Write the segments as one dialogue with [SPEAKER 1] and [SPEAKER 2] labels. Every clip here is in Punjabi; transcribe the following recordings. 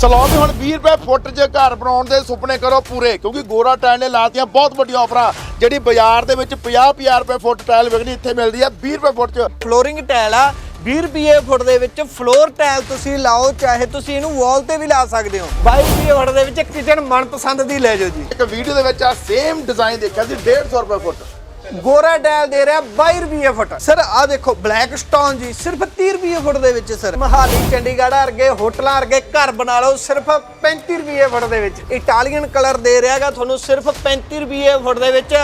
[SPEAKER 1] ਸਲੌਨ ਹੁਣ 20 ਰੁਪਏ ਫੁੱਟ 'ਚ ਘਰ ਬਣਾਉਣ ਦੇ ਸੁਪਨੇ ਕਰੋ ਪੂਰੇ ਕਿਉਂਕਿ ਗੋਰਾ ਟਾਇਲ ਨੇ ਲਾਤੀਆਂ ਬਹੁਤ ਵੱਡੀਆਂ ਆਫਰਾਂ। ਜਿਹੜੀ ਬਾਜ਼ਾਰ ਦੇ ਵਿੱਚ 50-50 ਰੁਪਏ ਫੁੱਟ ਟਾਇਲ ਵਿਕਣੀ ਇੱਥੇ ਮਿਲਦੀ ਆ 20 ਰੁਪਏ ਫੁੱਟ 'ਚ।
[SPEAKER 2] ਫਲੋਰਿੰਗ ਟਾਇਲ ਆ 20 ਰੁਪਏ ਫੁੱਟ ਦੇ ਵਿੱਚ ਫਲੋਰ ਟਾਇਲ ਤੁਸੀਂ ਲਾਓ ਚਾਹੇ ਤੁਸੀਂ ਇਹਨੂੰ ਵਾਲ ਤੇ ਵੀ ਲਾ ਸਕਦੇ ਹੋ। 22 ਰੁਪਏ ਫੁੱਟ ਦੇ ਵਿੱਚ ਕਿਚਨ ਮਨਪਸੰਦ ਦੀ ਲੈ ਜਾਓ ਜੀ।
[SPEAKER 1] ਇੱਕ ਵੀਡੀਓ ਦੇ ਵਿੱਚ ਆ ਸੇਮ ਡਿਜ਼ਾਈਨ ਦੇਖਿਆ ਸੀ 150 ਰੁਪਏ ਫੁੱਟ।
[SPEAKER 2] ਗੋਰਾ ਟਾਇਲ ਦੇ ਰਿਹਾ 22 ਰੁਪਏ ਫੁੱਟ। ਸਰ ਆ ਦੇਖੋ ਬਲੈਕ ਸਟੋਨ ਜੀ ਸਿਰਫ 30 ਰੁਪਏ ਫੁੱਟ ਦੇ ਵਿੱਚ ਸਰ। ਮਹਾਲੀ ਚੰਡੀਗੜ੍ਹ ਵਰਗੇ ਹੋਟਲਾਂ ਵਰਗੇ ਘਰ ਬਣਾ ਲਓ ਸਿਰਫ 35 ਰੁਪਏ ਫੁੱਟ ਦੇ ਵਿੱਚ। ਇਟਾਲੀਅਨ ਕਲਰ ਦੇ ਰਿਹਾਗਾ ਤੁਹਾਨੂੰ ਸਿਰਫ 35 ਰੁਪਏ ਫੁੱਟ ਦੇ ਵਿੱਚ।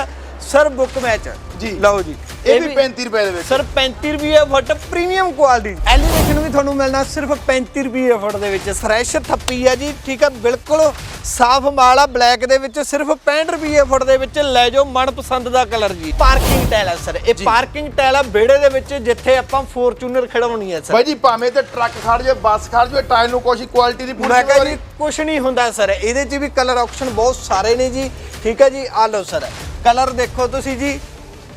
[SPEAKER 2] ਸਰ ਬੁੱਕ ਮੈਚ
[SPEAKER 1] ਜੀ।
[SPEAKER 2] ਲਓ ਜੀ।
[SPEAKER 1] ਇਹ ਵੀ 35 ਰੁਪਏ ਦੇ ਵਿੱਚ।
[SPEAKER 2] ਸਰ 35 ਰੁਪਏ ਫੁੱਟ ਪ੍ਰੀਮੀਅਮ ਕੁਆਲਿਟੀ ਐਲੀਵੇਸ਼ਨ ਵੀ ਤੁਹਾਨੂੰ ਮਿਲਣਾ ਸਿਰਫ 35 ਰੁਪਏ ਫੁੱਟ ਦੇ ਵਿੱਚ। ਫਰੈਸ਼ ਥੱਪੀ ਆ ਜੀ ਠੀਕ ਆ ਬਿਲਕੁਲ ਸਾਫ਼ ਮਾਲ ਆ ਬਲੈਕ ਦੇ ਵਿੱਚ ਸਿਰਫ 65 ਰੁਪਏ ਫੁੱਟ ਦੇ ਵਿੱਚ। ਲੈ ਜਾਓ ਮਨਪਸੰਦ ਦਾ ਕਲਰ ਜੀ। ਪਾਰਕਿੰਗ ਟਾਇਲ ਆ ਸਰ ਇਹ ਪਾਰਕਿੰਗ ਟਾਇਲ ਆ ਵਿਹੜੇ ਦੇ ਵਿੱਚ ਜਿੱਥੇ ਆਪਾਂ ਫੋਰਚੂਨਰ ਖੜਾਉਣੀ ਹੈ ਸਰ।
[SPEAKER 1] ਬਾਈ ਜੀ ਭਾਵੇਂ ਤੇ ਟਰੱਕ ਖੜ ਜਾਵੇ ਬੱਸ ਖੜ ਜਾਵੇ ਟਾਇਲ ਨੂੰ ਕੋਈ ਕੁਆਲਿਟੀ ਦੀ ਪੂਰੀ
[SPEAKER 2] ਮੈਂ ਕਿਹਾ ਜੀ
[SPEAKER 1] ਜ਼ਿੰਮੇਵਾਰੀ।
[SPEAKER 2] ਕੁਝ ਨਹੀਂ ਹੁੰਦਾ ਸਰ ਇਹਦੇ 'ਚ ਵੀ ਕਲਰ ਆਪਸ਼ਨ ਬਹੁਤ ਸਾਰੇ ਨੇ ਜੀ। ਠੀਕ ਹੈ ਜੀ ਆ ਲਓ ਸਰ ਕਲਰ ਦੇਖੋ ਤੁਸੀਂ ਜੀ।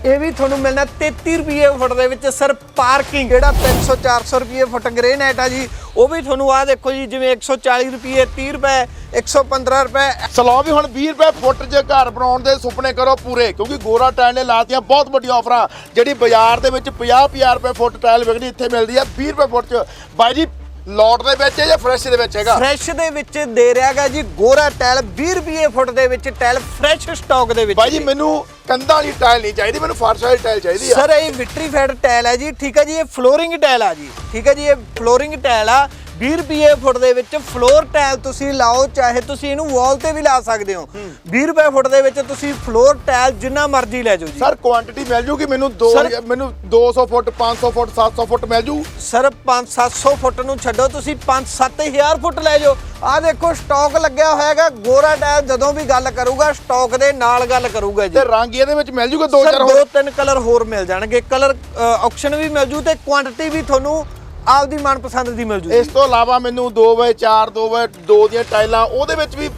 [SPEAKER 2] ਇਹ ਵੀ ਤੁਹਾਨੂੰ ਮਿਲਣਾ 33 ਰੁਪਏ ਫੁੱਟ ਦੇ ਵਿੱਚ। ਸਰ, ਪਾਰਕਿੰਗ ਜਿਹੜਾ 300 400 ਰੁਪਏ ਫੁੱਟ ਗ੍ਰੇਨਾਈਟ ਆ ਜੀ, ਉਹ ਵੀ ਤੁਹਾਨੂੰ ਆ ਦੇਖੋ ਜੀ, ਜਿਵੇਂ 140 ਰੁਪਏ 30 ਰੁਪਏ 115 ਰੁਪਏ।
[SPEAKER 1] ਸਲੌਨ ਵੀ ਹੁਣ 20 ਰੁਪਏ ਫੁੱਟ 'ਚ ਘਰ ਬਣਾਉਣ ਦੇ ਸੁਪਨੇ ਕਰੋ ਪੂਰੇ, ਕਿਉਂਕਿ ਗੋਰਾ ਟਾਇਲ ਨੇ ਲਾਤੀਆਂ ਬਹੁਤ ਵੱਡੀਆਂ ਆਫਰਾਂ। ਜਿਹੜੀ ਬਾਜ਼ਾਰ ਦੇ ਵਿੱਚ 50-50 ਰੁਪਏ ਫੁੱਟ ਟਾਇਲ ਵਿਕਣੀ ਇੱਥੇ ਮਿਲਦੀ ਆ 20 ਰੁਪਏ ਫੁੱਟ 'ਚ। ਬਾਈ ਜੀ ਲੋਟ ਦੇ ਵਿੱਚ ਹੈ ਜਾਂ ਫਰੈਸ਼ ਦੇ ਵਿੱਚ ਹੈਗਾ?
[SPEAKER 2] ਫਰੈਸ਼ ਦੇ ਵਿੱਚ ਦੇ ਰਿਹਾਗਾ ਜੀ ਗੋਰਾ ਟਾਇਲ 20 ਰੁਪਏ ਫੁੱਟ ਦੇ ਵਿੱਚ ਟਾਇਲ ਫਰੈਸ਼ ਸਟਾਕ ਦੇ ਵਿੱਚ
[SPEAKER 1] ਬਾਈ ਜੀ ਮੈਨੂੰ ਕੰਧਾਂ ਵਾਲੀ ਟਾਇਲ ਨਹੀਂ ਚਾਹੀਦੀ ਮੈਨੂੰ ਫਰਸ਼ ਵਾਲੀ ਟਾਇਲ ਚਾਹੀਦੀ ਆ।
[SPEAKER 2] ਸਰ ਇਹ ਵਿਟਰੀਫਾਈਡ ਟਾਇਲ ਹੈ ਜੀ ਠੀਕ ਹੈ ਜੀ ਇਹ ਫਲੋਰਿੰਗ ਟਾਇਲ ਆ ਜੀ ਠੀਕ ਹੈ ਜੀ ਇਹ ਫਲੋਰਿੰਗ ਟਾਇਲ ਆ। 20 ਰੁਪਏ ਫੁੱਟ ਦੇ ਵਿੱਚ ਫਲੋਰ ਟਾਇਲ ਤੁਸੀਂ ਲਾਓ ਚਾਹੇ ਤੁਸੀਂ ਇਹਨੂੰ ਵਾਲ ਤੇ ਵੀ ਲਾ ਸਕਦੇ ਹੋ। 20 ਰੁਪਏ ਫੁੱਟ ਦੇ ਵਿੱਚ ਤੁਸੀਂ ਫਲੋਰ ਟਾਇਲ ਜਿੰਨਾ ਮਰਜ਼ੀ ਲੈ ਜਾਓ ਜੀ।
[SPEAKER 1] ਸਰ ਕੁਆਂਟੀਟੀ ਮਿਲ ਜੂਗੀ? ਮੈਨੂੰ 2
[SPEAKER 2] Sir-
[SPEAKER 1] ਮੈਨੂੰ 200 ਫੁੱਟ 500 ਫੁੱਟ 700 ਫੁੱਟ ਮਿਲ ਜੂ?
[SPEAKER 2] ਸਰ 5-700 ਫੁੱਟ ਨੂੰ ਛੱਡੋ ਤੁਸੀਂ 5-7000 ਫੁੱਟ ਲੈ ਜਾਓ। ਆ ਦੇਖੋ ਸਟਾਕ ਲੱਗਿਆ ਹੋਇਆਗਾ ਗੋਰਾ ਟਾਇਲ ਜਦੋਂ ਵੀ ਗੱਲ ਕਰੂਗਾ ਸਟਾਕ ਦੇ ਨਾਲ ਗੱਲ ਕਰੂਗਾ ਜੀ।
[SPEAKER 1] ਤੇ ਰੰਗ ਇਹਦੇ ਵਿੱਚ ਮਿਲ ਜੂਗਾ ਦੋ
[SPEAKER 2] ਸਰ
[SPEAKER 1] ਚਾਰ
[SPEAKER 2] ਦੋ
[SPEAKER 1] ਹੋਰ?
[SPEAKER 2] ਤਿੰਨ ਕਲਰ ਹੋਰ ਮਿਲ ਜਾਣਗੇ। ਕਲਰ ਆਪਸ਼ਨ ਵੀ ਮਿਲ ਜੂ ਤੇ ਕੁਆਂਟੀਟੀ ਵੀ ਤੁਹਾਨੂੰ ਆਪਦੀ ਮਨਪਸੰਦ ਦੀ ਮਿਲ ਜੂ
[SPEAKER 1] ਇਸ ਤੋਂ ਇਲਾਵਾ ਮੈਨੂੰ 2x4 2x2 ਦੀਆਂ ਟਾਈਲਾਂ ਉਹਦੇ ਵਿੱਚ ਵੀ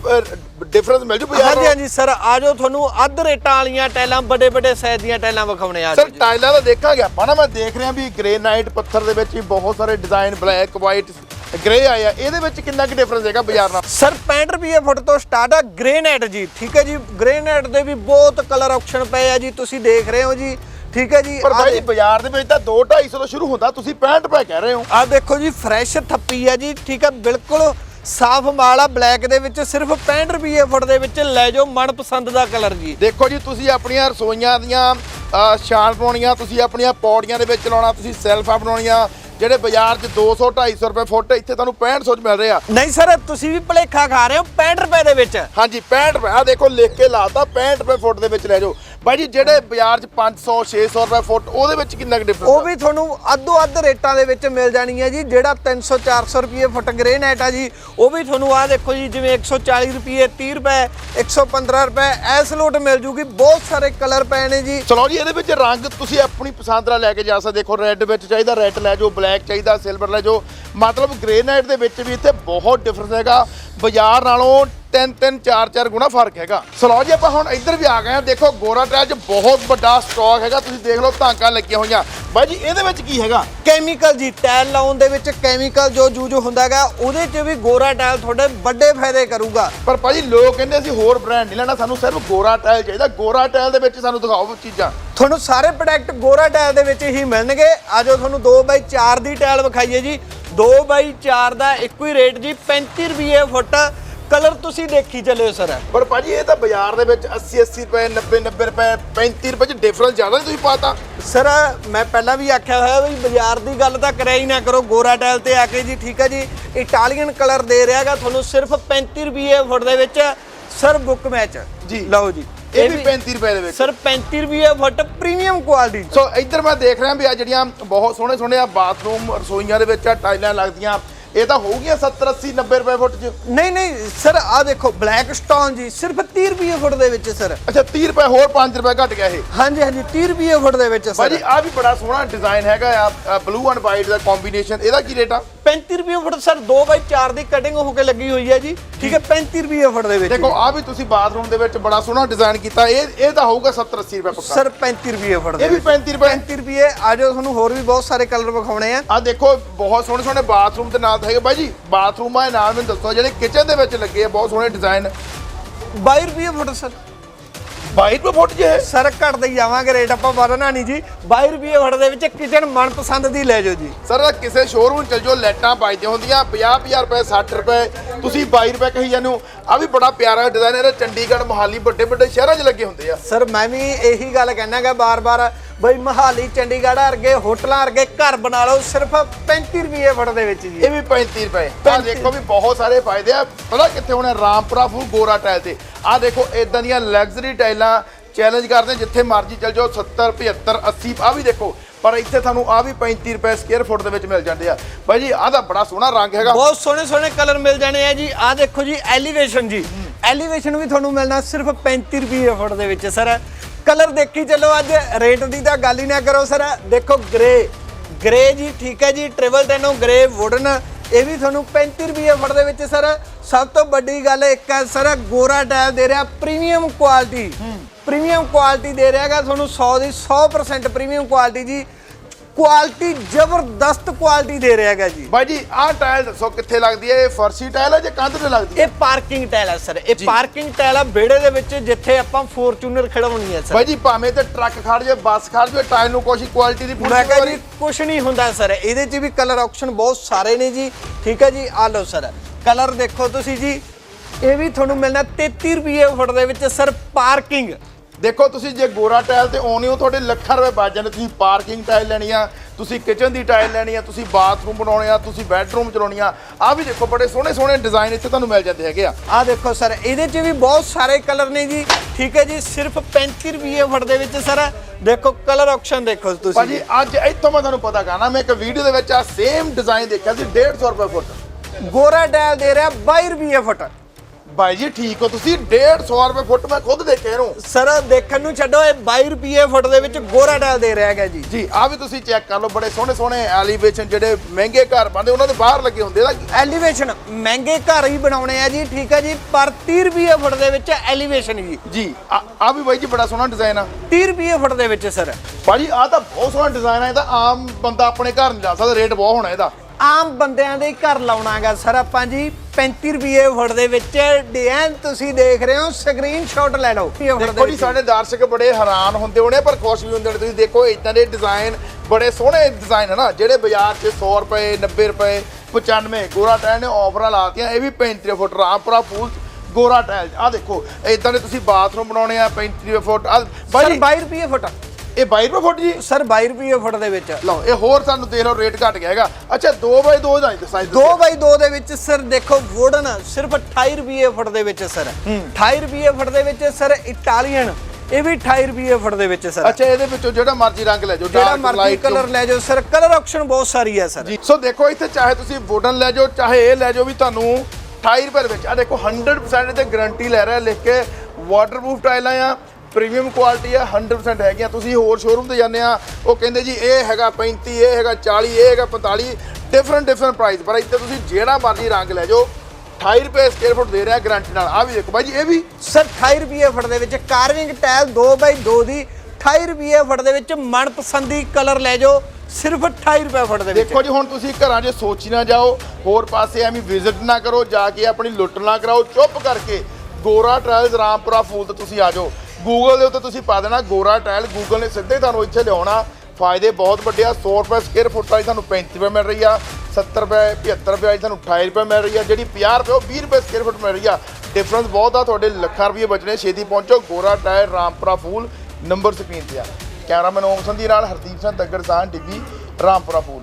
[SPEAKER 1] ਡਿਫਰੈਂਸ ਮਿਲ ਜੂ ਬਾਜ਼ਾਰ?
[SPEAKER 2] ਹਾਂਜੀ? ਹਾਂਜੀ ਸਰ ਆਜੋ ਤੁਹਾਨੂੰ ਅੱਧ ਰੇਟਾਂ ਵਾਲੀਆਂ ਟਾਈਲਾਂ ਵੱਡੇ ਵੱਡੇ ਸਾਈਜ਼ ਦੀਆਂ ਟਾਈਲਾਂ ਵਿਖਾਉਣੇ ਆ
[SPEAKER 1] ਸਰ ਟਾਈਲਾਂ ਦਾ ਦੇਖਾਂਗੇ ਆਪਾਂ ਨਾ ਮੈਂ ਦੇਖ ਰਿਹਾ ਵੀ ਗ੍ਰੇਨਾਈਟ ਪੱਥਰ ਦੇ ਵਿੱਚ ਵੀ ਬਹੁਤ ਸਾਰੇ ਡਿਜ਼ਾਈਨ ਬਲੈਕ ਵਾਈਟ ਗ੍ਰੇ ਆਏ ਆ। ਇਹਦੇ ਵਿੱਚ ਕਿੰਨਾ ਕੁ ਡਿਫਰੈਂਸ ਹੈਗਾ ਬਾਜ਼ਾਰ ਨਾਲ?
[SPEAKER 2] ਸਰ 65 ਰੁਪਏ ਫੁੱਟ ਤੋਂ ਸਟਾਰਟ ਆ ਗ੍ਰੇਨਾਈਟ ਜੀ ਠੀਕ ਹੈ ਜੀ? ਗ੍ਰੇਨਾਈਟ ਦੇ ਵੀ ਬਹੁਤ ਕਲਰ ਆਪਸ਼ਨ ਪਏ ਆ ਜੀ ਤੁਸੀਂ ਦੇਖ ਰਹੇ ਹੋ ਜੀ। ਠੀਕ ਹੈ ਜੀ
[SPEAKER 1] ਪਰ
[SPEAKER 2] ਆਹ
[SPEAKER 1] ਬਾਈ ਜੀ
[SPEAKER 2] ਦੇ-
[SPEAKER 1] ਬਾਜ਼ਾਰ ਦੇ ਵਿੱਚ ਤਾਂ 2 250 ਤੋਂ ਸ਼ੁਰੂ ਹੁੰਦਾ ਤੁਸੀਂ 65 ਰੁਪਏ ਕਹਿ ਰਹੇ ਹੋ।
[SPEAKER 2] ਆਹ ਦੇਖੋ ਜੀ ਫਰੈਸ਼ ਥੱਪੀ ਆ ਜੀ ਠੀਕ ਹੈ ਬਿਲਕੁਲ ਸਾਫ਼ ਮਾਲ ਆ ਬਲੈਕ ਦੇ ਵਿੱਚ ਸਿਰਫ 65 ਰੁਪਏ ਫੁੱਟ ਦੇ ਵਿੱਚ ਲੈ ਜਾਓ ਮਨਪਸੰਦ ਦਾ ਕਲਰ ਜੀ।
[SPEAKER 1] ਦੇਖੋ ਜੀ ਤੁਸੀਂ ਆਪਣੀਆਂ ਰਸੋਈਆਂ ਦੀਆਂ ਅਹ, ਛਾਲ ਪਾਉਣੀਆਂ ਤੁਸੀਂ ਆਪਣੀਆਂ ਪੌੜੀਆਂ ਦੇ ਵਿੱਚ ਲਾਉਣਾ ਤੁਸੀਂ ਸੈਲਫਾਂ ਬਣਾਉਣੀਆਂ ਜਿਹੜੇ ਬਾਜ਼ਾਰ 'ਚ 200 250 ਰੁਪਏ ਫੁੱਟ ਇੱਥੇ ਤੁਹਾਨੂੰ 6500 'ਚ ਮਿਲ ਰਹੇ ਆ।
[SPEAKER 2] ਨਹੀਂ ਸਰ ਤੁਸੀਂ ਵੀ ਭਲੇਖਾ ਖਾ ਰਹੇ ਹੋ 65 ਰੁਪਏ ਦੇ ਵਿੱਚ।
[SPEAKER 1] ਹਾਂਜੀ 65 ਰੁਪਏ ਆ ਦੇਖੋ ਲਿਖ ਕੇ ਲਾਤਾ 65 ਰੁਪਏ ਫੁੱਟ ਦੇ ਵਿੱਚ ਲੈ ਜਾਓ। ਬਾਈ ਜੀ ਜਿਹੜੇ ਬਾਜ਼ਾਰ 'ਚ 500 600 ਰੁਪਏ ਫੁੱਟ ਉਹਦੇ ਵਿੱਚ ਕਿੰਨਾ ਕੁ
[SPEAKER 2] ਉਹ
[SPEAKER 1] ਡਿਫਰੈਂਸ
[SPEAKER 2] ਵੀ ਤੁਹਾਨੂੰ ਅੱਧੋ ਅੱਧ ਰੇਟਾਂ ਦੇ ਵਿੱਚ ਮਿਲ ਜਾਣੀ ਹੈ ਜੀ। ਜਿਹੜਾ 300 400 ਰੁਪਏ ਫੁੱਟ ਗ੍ਰੇਨਾਈਟ ਆ ਜੀ ਉਹ ਵੀ ਤੁਹਾਨੂੰ ਆ ਦੇਖੋ ਜੀ ਜਿਵੇਂ 140 ਰੁਪਏ 30 ਰੁਪਏ 115 ਰੁਪਏ ਐਸ ਲੋਟ ਮਿਲ ਜੂਗੀ। ਬਹੁਤ ਸਾਰੇ ਕਲਰ ਪਏ ਨੇ ਜੀ।
[SPEAKER 1] ਚਲੋ ਜੀ ਇਹਦੇ ਵਿੱਚ ਰੰਗ ਤੁਸੀਂ ਆਪਣੀ ਪਸੰਦ ਦਾ ਲੈ ਕੇ ਜਾ ਸਕਦੇ ਦੇਖੋ ਰੈੱਡ ਵਿੱਚ ਚਾਹੀਦਾ ਰੈੱਡ ਲੈ ਜਾਓ ਬਲੈਕ ਚਾਹੀਦਾ ਸਿਲਵਰ ਲੈ ਜਾਓ। ਮਤਲਬ ਗ੍ਰੇਨਾਈਟ ਦੇ ਵਿੱਚ ਵੀ ਇੱਥੇ ਬਹੁਤ ਡਿਫਰੈਂਸ ਹੈਗਾ। ਬਾਜ਼ਾਰ ਨਾਲੋਂ ਤਿੰਨ ਤਿੰਨ ਚਾਰ ਚਾਰ ਗੁਣਾ ਫ਼ਰਕ ਹੈਗਾ। ਸਲੋ ਜੀ ਆਪਾਂ ਹੁਣ ਇੱਧਰ ਵੀ ਆ ਗਏ ਆ ਦੇਖੋ ਗੋਰਾ ਟਾਇਲ 'ਚ ਬਹੁਤ ਵੱਡਾ ਸਟਾਕ ਹੈਗਾ। ਤੁਸੀਂ ਦੇਖ ਲਓ ਧਾਂਕਾਂ ਲੱਗੀਆਂ ਹੋਈਆਂ। ਬਾਈ ਜੀ ਇਹਦੇ ਵਿੱਚ ਕੀ ਹੈਗਾ?
[SPEAKER 2] ਕੈਮੀਕਲ ਜੀ ਟਾਇਲ ਲਾਉਣ ਦੇ ਵਿੱਚ ਕੈਮੀਕਲ ਜੋ ਯੂਜ਼ ਹੁੰਦਾ ਹੈਗਾ ਉਹਦੇ 'ਚ ਵੀ ਗੋਰਾ ਟਾਇਲ ਤੁਹਾਡੇ ਵੱਡੇ ਫਾਇਦੇ ਕਰੂਗਾ।
[SPEAKER 1] ਪਰ ਭਾਜੀ ਲੋਕ ਕਹਿੰਦੇ ਅਸੀਂ ਹੋਰ ਬ੍ਰਾਂਡ ਨਹੀਂ ਲੈਣਾ। ਸਾਨੂੰ ਸਿਰਫ ਗੋਰਾ ਟਾਇਲ ਚਾਹੀਦਾ। ਗੋਰਾ ਟਾਇਲ ਦੇ ਵਿੱਚ ਸਾਨੂੰ ਦਿਖਾਓ ਚੀਜ਼ਾਂ।
[SPEAKER 2] ਤੁਹਾਨੂੰ ਸਾਰੇ ਪ੍ਰੋਡਕਟ ਗੋਰਾ ਟਾਇਲ ਦੇ ਵਿੱਚ ਹੀ ਮਿਲਣਗੇ। ਆਜੋ ਤੁਹਾਨੂੰ 2x4 ਦੀ ਟਾਇਲ ਵਿਖਾਈਏ ਜੀ। 2x4 ਦਾ ਇੱਕੋ ਹੀ ਰੇਟ ਜੀ 35 ਰੁਪਏ ਫੁੱਟ। ਕਲਰ ਤੁਸੀਂ ਦੇਖੀ ਚੱਲਿਓ ਸਰ।
[SPEAKER 1] ਪਰ ਭਾਜੀ ਇਹ ਤਾਂ ਬਾਜ਼ਾਰ ਦੇ ਵਿੱਚ 80 80 ਰੁਪਏ 90 90 ਰੁਪਏ 35 ਰੁਪਏ 'ਚ ਡਿਫਰੈਂਸ ਜ਼ਿਆਦਾ ਨਹੀਂ ਤੁਸੀਂ ਪਾਤਾ।
[SPEAKER 2] ਸਰ ਮੈਂ ਪਹਿਲਾਂ ਵੀ ਆਖਿਆ ਹੋਇਆ ਵੀ ਬਾਜ਼ਾਰ ਦੀ ਗੱਲ ਤਾਂ ਕਰਿਆ ਹੀ ਨਾ ਕਰੋ। ਗੋਰਾ ਟਾਇਲ ਤੇ ਆ ਕੇ ਜੀ ਠੀਕ ਹੈ ਜੀ। ਇਟਾਲੀਅਨ ਕਲਰ ਦੇ ਰਿਹਾਗਾ ਤੁਹਾਨੂੰ ਸਿਰਫ 35 ਰੁਪਏ ਫੁੱਟ ਦੇ ਵਿੱਚ ਸਰ ਬੁੱਕ ਮੈਚ
[SPEAKER 1] ਜੀ।
[SPEAKER 2] ਲਓ ਜੀ।
[SPEAKER 1] ਇਹ ਵੀ 35 ਰੁਪਏ ਦੇ ਵਿੱਚ।
[SPEAKER 2] ਸਰ 35 ਰੁਪਏ ਫੁੱਟ ਪ੍ਰੀਮੀਅਮ ਕੁਆਲਿਟੀ
[SPEAKER 1] ਸੋ ਇੱਧਰ ਮੈਂ ਦੇਖ ਰਿਹਾ ਵੀ ਆ ਜਿਹੜੀਆਂ ਬਹੁਤ ਸੋਹਣੇ ਸੋਹਣੇ ਆ ਬਾਥਰੂਮ ਰਸੋਈਆਂ ਦੇ ਵਿੱਚ ਆ ਟਾਈਲਾਂ ਲੱਗਦੀਆਂ। ਇਹ ਤਾਂ ਹੋਊਗੀਆਂ 70 80 90 ਰੁਪਏ ਫੁੱਟ 'ਚ।
[SPEAKER 2] ਨਹੀਂ ਨਹੀਂ ਸਰ ਆ ਦੇਖੋ ਬਲੈਕ ਸਟੋਨ ਜੀ ਸਿਰਫ 30 ਰੁਪਏ ਫੁੱਟ ਦੇ ਵਿੱਚ ਸਰ।
[SPEAKER 1] ਅੱਛਾ 30 ਰੁਪਏ ਹੋਰ 5 ਰੁਪਏ ਘਟ ਗਿਆ ਇਹ।
[SPEAKER 2] ਹਾਂਜੀ ਹਾਂਜੀ 30 ਰੁਪਏ ਫੁੱਟ ਦੇ ਵਿੱਚ ਸਰ।
[SPEAKER 1] ਭਾਜੀ ਆ ਵੀ ਬੜਾ ਸੋਹਣਾ ਡਿਜ਼ਾਈਨ ਹੈਗਾ ਆ ਬਲੂ ਐਂਡ ਵਾਈਟ ਦਾ ਕੰਬੀਨੇਸ਼ਨ ਇਹਦਾ ਕੀ ਰੇਟ ਆ?
[SPEAKER 2] 35 ਰੁਪਏ ਫੁੱਟ ਸਰ 2x4 ਦੀ ਕਟਿੰਗ ਹੋ ਕੇ ਲੱਗੀ ਹੋਈ ਹੈ ਜੀ। ਠੀਕ ਹੈ 35 ਰੁਪਏ ਫੁੱਟ ਦੇ ਵਿੱਚ।
[SPEAKER 1] ਦੇਖੋ ਆ ਵੀ ਤੁਸੀਂ ਬਾਥਰੂਮ ਦੇ ਵਿੱਚ ਬੜਾ ਸੋਹਣਾ ਡਿਜ਼ਾਈਨ ਕੀਤਾ। ਇਹ ਇਹ ਤਾਂ ਹੋਊਗਾ 70 80 ਰੁਪਏ ਪੱਕਾ।
[SPEAKER 2] ਸਰ 35 ਰੁਪਏ ਫੁੱਟ ਦੇ
[SPEAKER 1] ਇਹ ਵੀ
[SPEAKER 2] ਵਿੱਚ।
[SPEAKER 1] 35 ਰੁਪਏ।
[SPEAKER 2] 35 ਰੁਪਏ ਆਜੋ ਤੁਹਾਨੂੰ ਹੋਰ ਵੀ ਬਹੁਤ ਸਾਰੇ ਕਲਰ ਵਿਖਾਉਣੇ ਆ।
[SPEAKER 1] ਆ ਦੇਖੋ ਬਹੁਤ ਸੋਹਣੇ ਸੋਹਣੇ ਬਾਥਰੂਮ ਦੇ ਨਾਲ ਗੱਲਬਾਤ ਹੈਗੀ ਬਾਈ ਜੀ ਬਾਥਰੂਮਾਂ ਦੇ ਨਾਲ ਮੈਨੂੰ ਦੱਸੋ ਜਿਹੜੇ ਕਿਚਨ ਦੇ ਵਿੱਚ ਲੱਗੇ ਆ ਬਹੁਤ ਸੋਹਣੇ ਡਿਜ਼ਾਈਨ
[SPEAKER 2] 22 ਰੁਪਏ ਫੁੱਟ ਸਰ।
[SPEAKER 1] 22 ਰੁਪਏ ਫੁੱਟ ਜੇ?
[SPEAKER 2] ਸਰ ਘਟਦੇ ਜਾਵਾਂਗੇ ਰੇਟ ਆਪਾਂ ਵਧਣਾ ਨਹੀਂ ਜੀ। 22 ਰੁਪਏ ਫੁੱਟ ਦੇ ਵਿੱਚ ਕਿਚਨ ਮਨਪਸੰਦ ਦੀ ਲੈ ਜਾਓ ਜੀ।
[SPEAKER 1] ਸਰ ਕਿਸੇ ਸ਼ੋਰੂਮ ਚਲ ਜਾਓ ਲਾਈਟਾਂ ਵੱਜਦੀਆਂ ਹੁੰਦੀਆਂ 50 ਰੁਪਏ 60 ਰੁਪਏ ਤੁਸੀਂ 22 ਰੁਪਏ ਕਹੀ ਜਾਂਦੇ ਹੋ। ਆ ਵੀ ਬੜਾ ਪਿਆਰਾ ਡਿਜ਼ਾਈਨ ਹੈ ਚੰਡੀਗੜ੍ਹ ਮੋਹਾਲੀ ਵੱਡੇ ਵੱਡੇ ਸ਼ਹਿਰਾਂ 'ਚ ਲੱਗੇ ਹੁੰਦੇ ਆ।
[SPEAKER 2] ਸਰ ਮੈਂ ਵੀ ਇਹੀ ਗੱਲ ਕਹਿਣਾਗਾ ਬਾਰ-ਬਾਰ ਬਈ ਮਹਾਲੀ ਚੰਡੀਗੜ੍ਹ ਵਰਗੇ ਹੋਟਲਾਂ ਵਰਗੇ ਘਰ ਬਣਾ ਲਓ ਸਿਰਫ 35 ਰੁਪਏ ਫੁੱਟ ਦੇ ਵਿੱਚ ਜੀ।
[SPEAKER 1] ਇਹ ਵੀ 35 ਰੁਪਏ। ਆ
[SPEAKER 2] 35
[SPEAKER 1] ਦੇਖੋ ਵੀ ਬਹੁਤ ਸਾਰੇ ਫਾਇਦੇ ਆ। ਪਤਾ ਕਿੱਥੇ ਹੋਣਾ? ਰਾਮਪੁਰਾ ਫੂਲ ਗੋਰਾ ਟਾਇਲ ਤੇ। ਆ ਦੇਖੋ ਇਦਾਂ ਦੀਆਂ ਲਗਜ਼ਰੀ ਟਾਈਲਾਂ ਚੈਲੰਜ ਕਰਦੇ ਜਿੱਥੇ ਮਰਜ਼ੀ ਚਲ ਜਾਓ 70 75 80 ਆ ਵੀ ਦੇਖੋ। ਪਰ ਇੱਥੇ ਤੁਹਾਨੂੰ ਆ ਵੀ 35 ਰੁਪਏ ਸਕੁਅਰ ਫੁੱਟ ਦੇ ਵਿੱਚ ਮਿਲ ਜਾਂਦੇ ਆ। ਬਾਈ ਜੀ ਆਹ ਤਾਂ ਬੜਾ ਸੋਹਣਾ ਰੰਗ ਹੈਗਾ।
[SPEAKER 2] ਬਹੁਤ ਸੋਹਣੇ ਸੋਹਣੇ ਕਲਰ ਮਿਲ ਜਾਣੇ ਆ ਜੀ। ਆਹ ਦੇਖੋ ਜੀ ਐਲੀਵੇਸ਼ਨ ਜੀ। ਐਲੀਵੇਸ਼ਨ ਵੀ ਤੁਹਾਨੂੰ ਮਿਲਣਾ ਸਿਰਫ 35 ਰੁਪਏ ਫੁੱਟ ਦੇ ਵਿੱਚ ਸਰ ਕਲਰ ਦੇਖੀ ਚੱਲੋ ਅੱਜ ਰੇਟ ਦੀ ਤਾਂ ਗੱਲ ਹੀ ਨਾ ਕਰੋ ਸਰ। ਦੇਖੋ ਗ੍ਰੇ ਗ੍ਰੇ ਜੀ ਠੀਕ ਹੈ ਜੀ ਟ੍ਰਿਪਲ ਟੈਨੋ ਗ੍ਰੇ ਵੁਡਨ ਇਹ ਵੀ ਤੁਹਾਨੂੰ 35 ਰੁਪਏ ਫੁੱਟ ਦੇ ਵਿੱਚ ਸਰ। ਸਭ ਤੋਂ ਵੱਡੀ ਗੱਲ ਇੱਕ ਹੈ ਸਰ ਗੋਰਾ ਟਾਇਲ ਦੇ ਰਿਹਾ ਪ੍ਰੀਮੀਅਮ ਕੁਆਲਿਟੀ ਪ੍ਰੀਮੀਅਮ ਕੁਆਲਿਟੀ ਦੇ ਰਿਹਾ ਹੈਗਾ ਤੁਹਾਨੂੰ 100 ਦੀ 100% ਪ੍ਰੀਮੀਅਮ ਕੁਆਲਿਟੀ ਜੀ। ਕੁਆਲਿਟੀ ਜ਼ਬਰਦਸਤ ਕੁਆਲਿਟੀ ਦੇ ਰਿਹਾ ਹੈਗਾ ਜੀ।
[SPEAKER 1] ਬਾਈ ਜੀ ਆਹ ਟਾਇਲ ਦੱਸੋ ਕਿੱਥੇ ਲੱਗਦੀ ਹੈ? ਇਹ ਫਰਸ਼ੀ ਟਾਇਲ ਹੈ ਜਾਂ ਕੰਧ ਤੇ ਲੱਗਦੀ ਹੈ?
[SPEAKER 2] ਇਹ ਪਾਰਕਿੰਗ ਟਾਇਲ ਹੈ ਸਰ। ਇਹ ਪਾਰਕਿੰਗ ਟਾਇਲ ਆ ਵਿਹੜੇ ਦੇ ਵਿੱਚ ਜਿੱਥੇ ਆਪਾਂ ਫੋਰਚੂਨਰ ਖੜਾਉਣੀ ਹੈ ਸਰ।
[SPEAKER 1] ਬਾਈ ਜੀ ਭਾਵੇਂ ਤੇ ਟਰੱਕ ਖੜ ਜਾਵੇ ਬੱਸ ਖੜ ਜਾਵੇ ਟਾਇਲ ਨੂੰ ਕੁਛ ਕੁਆਲਿਟੀ ਦੀ
[SPEAKER 2] ਮੈਂ ਕਹਾਂ ਜੀ ਕੁਝ ਨਹੀਂ ਹੁੰਦਾ ਸਰ। ਇਹਦੇ 'ਚ ਵੀ ਕਲਰ ਆਪਸ਼ਨ ਬਹੁਤ ਸਾਰੇ ਨੇ ਜੀ। ਠੀਕ ਹੈ ਜੀ ਆ ਲਓ ਸਰ। ਕਲਰ ਦੇਖੋ ਤੁਸੀਂ ਜੀ। ਇਹ ਵੀ ਤੁਹਾਨੂੰ ਮਿਲਣਾ 33 ਰੁਪਏ ਫੁੱਟ ਦੇ ਵਿੱਚ ਸਰ ਪਾਰਕਿੰਗ।
[SPEAKER 1] ਦੇਖੋ ਤੁਸੀਂ ਜੇ ਗੋਰਾ ਟਾਇਲ ਤੇ ਆਉਣੀ ਹੋ ਤੁਹਾਡੇ ਲੱਖਾਂ ਰੁਪਏ ਬਚ ਜਾਂਦੇ ਤੁਸੀਂ ਪਾਰਕਿੰਗ ਟਾਇਲ ਲੈਣੀ ਆ ਤੁਸੀਂ ਕਿਚਨ ਦੀ ਟਾਇਲ ਲੈਣੀ ਆ ਤੁਸੀਂ ਬਾਥਰੂਮ ਬਣਾਉਣੇ ਆ ਤੁਸੀਂ ਬੈੱਡਰੂਮ ਚਲਾਉਣੀ ਆ। ਆ ਵੀ ਦੇਖੋ ਬੜੇ ਸੋਹਣੇ ਸੋਹਣੇ ਡਿਜ਼ਾਈਨ ਇੱਥੇ ਤੁਹਾਨੂੰ ਮਿਲ ਜਾਂਦੇ ਹੈਗੇ ਆ।
[SPEAKER 2] ਆ ਦੇਖੋ ਸਰ ਇਹਦੇ 'ਚ ਵੀ ਬਹੁਤ ਸਾਰੇ ਕਲਰ ਨੇ ਜੀ। ਠੀਕ ਹੈ ਜੀ ਸਿਰਫ 35 ਰੁਪਏ ਫੁੱਟ ਦੇ ਵਿੱਚ ਸਰ। ਦੇਖੋ ਕਲਰ ਆਪਸ਼ਨ ਦੇਖੋ ਤੁਸੀਂ।
[SPEAKER 1] ਭਾਜੀ ਅੱਜ ਇੱਥੋਂ ਮੈਂ ਤੁਹਾਨੂੰ ਪਤਾ ਕਰਨਾ ਮੈਂ ਇੱਕ ਵੀਡੀਓ ਦੇ ਵਿੱਚ ਆ ਸੇਮ ਡਿਜ਼ਾਈਨ ਦੇਖਿਆ ਸੀ 150 ਰੁਪਏ ਫੁੱਟ।
[SPEAKER 2] ਗੋਰਾ ਟਾਇਲ ਦੇ ਰਿਹਾ 22 ਰੁਪਏ ਫੁੱਟ।
[SPEAKER 1] ਭਾਈ ਜੀ ਠੀਕ ਹੋ ਤੁਸੀਂ? 150 ਰੁਪਏ ਫੁੱਟ ਮੈਂ ਖੁਦ ਦੇਖਿਆ ਇਹਨੂੰ।
[SPEAKER 2] ਸਰ ਦੇਖਣ ਨੂੰ ਛੱਡੋ ਇਹ 22 ਰੁਪਏ ਫੁੱਟ ਦੇ ਵਿੱਚ ਗੋਰਾ ਟਾਇਲ ਦੇ ਰਿਹਾ ਹੈਗਾ ਜੀ।
[SPEAKER 1] ਜੀ ਆ ਵੀ ਤੁਸੀਂ ਚੈੱਕ ਕਰ ਲਓ ਬੜੇ ਸੋਹਣੇ ਸੋਹਣੇ ਐਲੀਵੇਸ਼ਨ ਜਿਹੜੇ ਮਹਿੰਗੇ ਘਰ ਬਣਦੇ ਉਹਨਾਂ ਦੇ ਬਾਹਰ ਲੱਗੇ ਹੁੰਦੇ ਦਾ
[SPEAKER 2] ਐਲੀਵੇਸ਼ਨ ਮਹਿੰਗੇ ਘਰ ਹੀ ਬਣਾਉਣੇ ਆ ਜੀ ਠੀਕ ਹੈ ਜੀ ਪਰ 30 ਰੁਪਏ ਫੁੱਟ ਦੇ ਵਿੱਚ ਐਲੀਵੇਸ਼ਨ ਜੀ।
[SPEAKER 1] ਜੀ ਆ ਆ ਵੀ ਬਾਈ ਜੀ ਬੜਾ ਸੋਹਣਾ ਡਿਜ਼ਾਈਨ ਆ।
[SPEAKER 2] 30 ਰੁਪਏ ਫੁੱਟ ਦੇ ਵਿੱਚ ਸਰ।
[SPEAKER 1] ਭਾਜੀ ਆ ਤਾਂ ਬਹੁਤ ਸੋਹਣਾ ਡਿਜ਼ਾਈਨ ਆ ਇਹ ਤਾਂ ਆਮ ਬੰਦਾ ਆਪਣੇ ਘਰ ਨਹੀਂ ਲਾ ਸਕਦਾ ਰੇਟ ਬਹੁਤ ਹੋਣਾ ਇਹਦਾ।
[SPEAKER 2] ਆਮ ਬੰਦਿਆਂ ਦੇ ਘਰ ਲਾਉਣਾਗਾ ਸਰ। ਆਪਾਂ ਜੀ 35 ਰੁਪਏ ਫੁੱਟ ਦੇ ਵਿੱਚ ਡਿਜ਼ਾਈਨ ਤੁਸੀਂ ਦੇਖ ਰਹੇ ਹੋ ਸਕਰੀਨਸ਼ਾਟ ਲੈ ਲਓ।
[SPEAKER 1] ਦੇਖੋ ਜੀ ਸਾਡੇ ਦਰਸ਼ਕ ਬੜੇ ਹੈਰਾਨ ਹੁੰਦੇ ਹੋਣੇ ਪਰ ਖੁਸ਼ ਵੀ ਹੁੰਦੇ ਨੇ ਤੁਸੀਂ ਦੇਖੋ ਇਦਾਂ ਦੇ ਡਿਜ਼ਾਈਨ ਬੜੇ ਸੋਹਣੇ ਡਿਜ਼ਾਈਨ ਹੈ ਨਾ ਜਿਹੜੇ ਬਾਜ਼ਾਰ 'ਚ 100 ਰੁਪਏ 90 ਰੁਪਏ 95 ਗੋਰਾ ਟਾਇਲ ਨੇ ਆਫਰਾਂ ਲਾਤੀਆਂ ਇਹ ਵੀ 35 ਫੁੱਟ ਰਾਮਪੁਰਾ ਪੂਲ ਗੋਰਾ ਟਾਇਲ ਆ ਦੇਖੋ ਇਦਾਂ ਦੇ ਤੁਸੀਂ ਬਾਥਰੂਮ ਬਣਾਉਣੇ ਆ 35 ਫੁੱਟ ਬਾਈ
[SPEAKER 2] 22 ਰੁਪਏ ਫੁੱਟ
[SPEAKER 1] ਇਹ 22 ਰੁਪਏ ਫੁੱਟ ਜੀ?
[SPEAKER 2] ਸਰ 22 ਰੁਪਏ ਫੁੱਟ ਦੇ ਵਿੱਚ।
[SPEAKER 1] ਲਓ ਇਹ ਹੋਰ ਸਾਨੂੰ ਦੇਖ ਲਓ ਰੇਟ ਘਟ ਗਿਆ ਹੈਗਾ। ਅੱਛਾ 2 ਬਾਈ 2 ਦਾ ਸਾਈਜ਼
[SPEAKER 2] 2 ਬਾਈ 2 ਦੇ ਵਿੱਚ ਸਰ ਦੇਖੋ ਵੁਡਨ ਸਿਰਫ 28 ਰੁਪਏ ਫੁੱਟ ਦੇ ਵਿੱਚ ਸਰ। 28 ਰੁਪਏ ਫੁੱਟ ਦੇ ਵਿੱਚ ਸਰ ਇਟਾਲੀਅਨ ਇਹ ਵੀ 28 ਰੁਪਏ ਫੁੱਟ ਦੇ ਵਿੱਚ ਸਰ।
[SPEAKER 1] ਅੱਛਾ ਇਹਦੇ ਵਿੱਚੋਂ ਜਿਹੜਾ ਮਰਜ਼ੀ ਰੰਗ ਲੈ ਜਾਓ
[SPEAKER 2] ਜਿਹੜਾ ਮਰਜ਼ੀ ਕਲਰ ਲੈ ਜਾਓ ਸਰ ਕਲਰ ਆਪਸ਼ਨ ਬਹੁਤ ਸਾਰੀ ਹੈ ਸਰ।
[SPEAKER 1] ਸੋ ਦੇਖੋ ਇੱਥੇ ਚਾਹੇ ਤੁਸੀਂ ਵੁਡਨ ਲੈ ਜਾਓ ਚਾਹੇ ਇਹ ਲੈ ਜਾਓ ਵੀ ਤੁਹਾਨੂੰ 28 ਰੁਪਏ ਦੇ ਵਿੱਚ। ਆ ਦੇਖੋ 100% ਤੇ ਗਾਰੰਟੀ ਲੈ ਰਿਹਾ ਲਿਖ ਕੇ ਵਾਟਰਪ੍ਰੂਫ ਟਾਈਲਾਂ ਆ ਪ੍ਰੀਮੀਅਮ ਕੁਆਲਿਟੀ ਆ 100% ਹੈਗੀਆਂ। ਤੁਸੀਂ ਹੋਰ ਸ਼ੋਰੂਮ ਤੇ ਜਾਂਦੇ ਆ ਉਹ ਕਹਿੰਦੇ ਜੀ ਇਹ ਹੈਗਾ 35 ਇਹ ਹੈਗਾ 40 ਇਹ ਹੈਗਾ 45 ਡਿਫਰੈਂਟ ਡਿਫਰੈਂਟ ਪ੍ਰਾਈਸ ਪਰ ਇੱਥੇ ਤੁਸੀਂ ਜਿਹੜਾ ਮਰਜ਼ੀ ਰੰਗ ਲੈ ਜਾਓ 28 ਰੁਪਏ ਸਕੁਅਰ ਫੁੱਟ ਦੇ ਰਿਹਾ ਗਾਰੰਟੀ ਨਾਲ। ਆ ਵੀ ਦੇਖੋ ਬਾਈ ਜੀ ਇਹ ਵੀ
[SPEAKER 2] ਸਰ 28 ਰੁਪਏ ਫੁੱਟ ਦੇ ਵਿੱਚ ਕਾਰਵਿੰਗ ਟਾਇਲ 2x2 ਦੀ 28 ਰੁਪਏ ਫੁੱਟ ਦੇ ਵਿੱਚ ਮਨਪਸੰਦੀ ਕਲਰ ਲੈ ਜਾਓ ਸਿਰਫ 28 ਰੁਪਏ ਫੁੱਟ ਦੇ ਵਿੱਚ।
[SPEAKER 1] ਦੇਖੋ ਜੀ ਹੁਣ ਤੁਸੀਂ ਘਰਾਂ 'ਚ ਸੋਚੀ ਨਾ ਜਾਓ ਹੋਰ ਪਾਸੇ ਐਵੇਂ ਵਿਜ਼ਿਟ ਨਾ ਕਰੋ ਜਾ ਕੇ ਆਪਣੀ ਲੁੱਟ ਨਾ ਕਰਾਓ ਚੁੱਪ ਕਰਕੇ ਗੋਰਾ ਟਾਇਲਸ ਰਾਮਪੁਰਾ ਫੂਲ ਤੇ ਤੁਸੀਂ ਆ ਜਾਓ। ਗੂਗਲ ਦੇ ਉੱਤੇ ਤੁਸੀਂ ਪਾ ਦੇਣਾ ਗੋਰਾ ਟਾਇਲ ਗੂਗਲ ਨੇ ਸਿੱਧੇ ਤੁਹਾਨੂੰ ਇੱਥੇ ਲਿਆਉਣਾ। ਫਾਇਦੇ ਬਹੁਤ ਵੱਡੇ ਆ 100 ਰੁਪਏ ਸਕੁਅਰ ਫੁੱਟ ਵਾਲੀ ਤੁਹਾਨੂੰ 35 ਰੁਪਏ ਮਿਲ ਰਹੀ ਆ 70 ਰੁਪਏ 75 ਰੁਪਏ ਵਾਲੀ ਤੁਹਾਨੂੰ 28 ਰੁਪਏ ਮਿਲ ਰਹੀ ਆ, ਜਿਹੜੀ 50 ਰੁਪਏ, ਉਹ 20 ਰੁਪਏ ਸਕੁਅਰ ਫੁੱਟ ਮਿਲ ਰਹੀ ਆ। ਡਿਫਰੈਂਸ ਬਹੁਤ ਆ, ਤੁਹਾਡੇ ਲੱਖਾਂ ਰੁਪਏ ਬਚਣੇ, ਛੇਤੀ ਪਹੁੰਚੋ, Gora tile Rampura Phul number screen ਤੇ ਆ। ਕੈਮਰਾਮੈਨ ਓਮ ਸੰਧੀ ਨਾਲ, ਹਰਦੀਪ ਸਿੰਘ, ਦੱਗੜ ਸਾਹਨ ਟੀਵੀ, ਰਾਮਪੁਰਾ ਫੂਲ।